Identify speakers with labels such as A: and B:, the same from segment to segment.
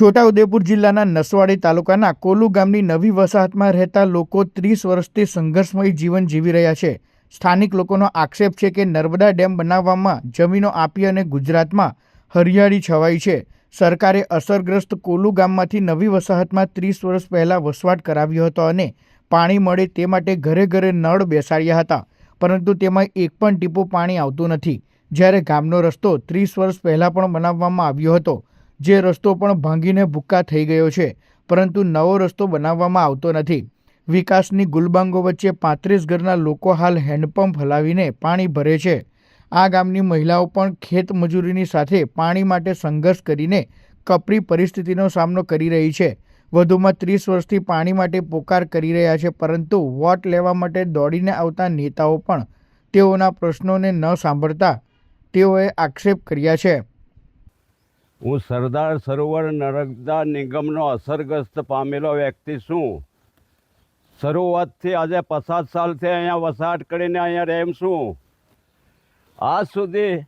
A: છોટાઉદેપુર જિલ્લાના નસવાડી તાલુકાના કોલુ ગામની નવી વસાહતમાં રહેતા લોકો ત્રીસ વર્ષથી સંઘર્ષમય જીવન જીવી રહ્યા છે. સ્થાનિક લોકોનો આક્ષેપ છે કે નર્મદા ડેમ બનાવવામાં જમીનો આપી અને ગુજરાતમાં હરિયાળી છવાઈ છે. સરકારે અસરગ્રસ્ત કોલુ ગામમાંથી નવી વસાહતમાં ત્રીસ વર્ષ પહેલાં વસવાટ કરાવ્યો હતો અને પાણી મળે તે માટે ઘરે ઘરે નળ બેસાડ્યા હતા. પરંતુ તેમાં એક પણ ટીપું પાણી આવતું નથી. જ્યારે ગામનો રસ્તો ત્રીસ વર્ષ પહેલાં પણ બનાવવામાં આવ્યો હતો. જે રસ્તો પણ ભાંગીને ભૂક્કા થઈ ગયો છે, પરંતુ નવો રસ્તો બનાવવામાં આવતો નથી. વિકાસની ગુલબાંગો વચ્ચે પાંત્રીસ ઘરના લોકો હાલ હેન્ડપંપ હલાવીને પાણી ભરે છે. આ ગામની મહિલાઓ પણ ખેત મજૂરીની સાથે પાણી માટે સંઘર્ષ કરીને કપરી પરિસ્થિતિનો સામનો કરી રહી છે. વધુમાં ત્રીસ વર્ષથી પાણી માટે પોકાર કરી રહ્યા છે, પરંતુ વોટ લેવા માટે દોડીને આવતા નેતાઓ પણ તેઓના પ્રશ્નોને ન સાંભળતા તેઓએ આક્ષેપ કર્યા છે.
B: હું સરદાર સરોવર નર્મદા નિગમનો અસરગ્રસ્ત પામેલો વ્યક્તિ છું. શરૂઆતથી આજે પચાસ સાલથી અહીંયા વસાહત કરીને અહીંયા રહેમ છું. આજ સુધી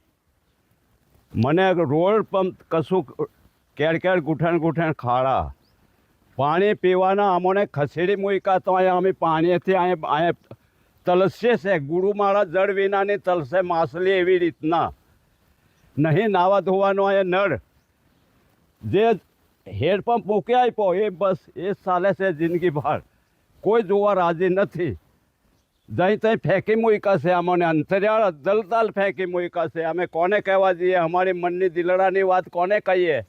B: મને રોડ પંપ કશું કેળ કેળ ગુઠણ ગુઠણ ખાડા, પાણી પીવાના અમને ખસેડી મૂકા તો અહીંયા અમે પાણીથી અહીંયા અહીંયા તલસે છે. ગુરુ મારા જળ વિનાની તલસે માછલી એવી રીતના. નહીં નાવા ધોવાનો અહીંયા નળ જે હેડપંપ મૂકી આપ્યો, એ બસ એ ચાલે છે જિંદગી ભર કોઈ જોવા રાજી નથી. જઈ ત્યાં ફેંકી મૂક્યા છે અમને અંતરિયાળ દલતાલ ફેંકી મૂક્યા છે. અમે કોને કહેવા જઈએ? અમારી મનની દિલડાની વાત કોને કહીએ?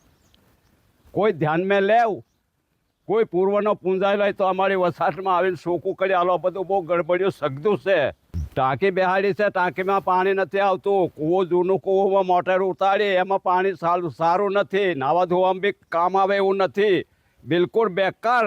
B: કોઈ ધ્યાનમાં લેવ? કોઈ પૂર્વનો પૂંજાયેલો હોય તો અમારી વસાટમાં આવીને શોકું કરી આલો બધું બહુ ગડબડિયું સગધું છે. ટાંકી બેહાડી છે, ટાંકીમાં પાણી નથી આવતું. કૂવો જૂનું કૂવોમાં મોટર ઉતારી, એમાં પાણી સારું સારું નથી. નાવા ધોવામાં બી કામ આવે એવું નથી. બિલકુલ બેકાર